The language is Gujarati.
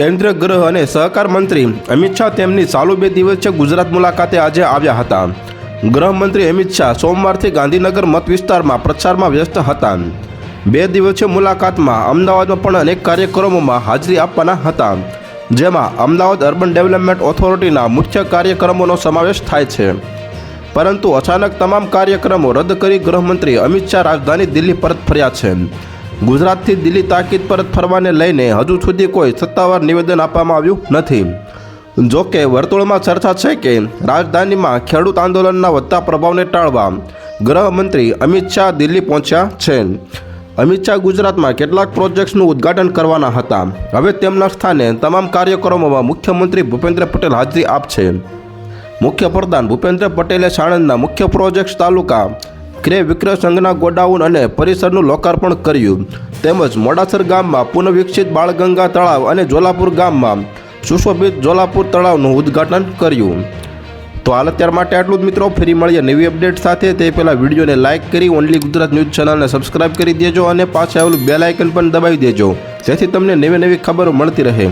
કેન્દ્રીય ગૃહ અને સહકાર મંત્રી અમિત શાહ તેમની ચાલુ બે દિવસીય ગુજરાત મુલાકાતે આજે આવ્યા હતા. ગૃહમંત્રી અમિત શાહ સોમવારથી ગાંધીનગર મત વિસ્તારમાં પ્રચારમાં વ્યસ્ત હતા. બે દિવસીય મુલાકાતમાં અમદાવાદમાં પણ અનેક કાર્યક્રમોમાં હાજરી આપવાના હતા. જેમાં અમદાવાદ અર્બન ડેવલપમેન્ટ ઓથોરિટીના મુખ્ય કાર્યક્રમોનો સમાવેશ થાય છે. પરંતુ અચાનક તમામ કાર્યક્રમો રદ કરી ગૃહમંત્રી અમિત શાહ રાજધાની દિલ્હી પરત ફર્યા છે. ગુજરાતથી દિલ્હી તાકીદ પરત ફરવાને લઈને હજુ સુધી કોઈ સત્તાવાર નિવેદન આપવામાં આવ્યું નથી. જો કે વર્તુળમાં ચર્ચા છે કે રાજધાનીમાં ખેડૂત આંદોલનના વધતા પ્રભાવને ટાળવા ગૃહમંત્રી અમિત શાહ દિલ્હી પહોંચ્યા છે. અમિત શાહ ગુજરાતમાં કેટલાક પ્રોજેક્ટ્સનું ઉદ્ઘાટન કરવાના હતા. હવે તેમના સ્થાને તમામ કાર્યક્રમોમાં મુખ્યમંત્રી ભૂપેન્દ્ર પટેલ હાજરી આપશે. મુખ્ય પ્રધાન ભૂપેન્દ્ર પટેલે સાણંદના મુખ્ય પ્રોજેક્ટ તાલુકા ક્રે વિક્રય સંઘના ગોડાઉન અને પરિસરનું લોકાર્પણ કર્યું. તેમજ મોડાસર ગામમાં પુનઃવિકસિત બાળગંગા તળાવ અને જોલાપુર ગામમાં સુશોભિત જોલાપુર તળાવનું ઉદ્ઘાટન કર્યું. તો હાલ અત્યાર માટે આટલું જ મિત્રો. ફરી મળીએ નવી અપડેટ સાથે. તે પહેલાં વિડીયોને લાઇક કરી ઓનલી ગુજરાત ન્યૂઝ ચેનલને સબસ્ક્રાઇબ કરી દેજો અને પાછળ આવેલું બેલ આઇકન પણ દબાવી દેજો. જેથી તમને નવી નવી ખબરો મળતી રહે.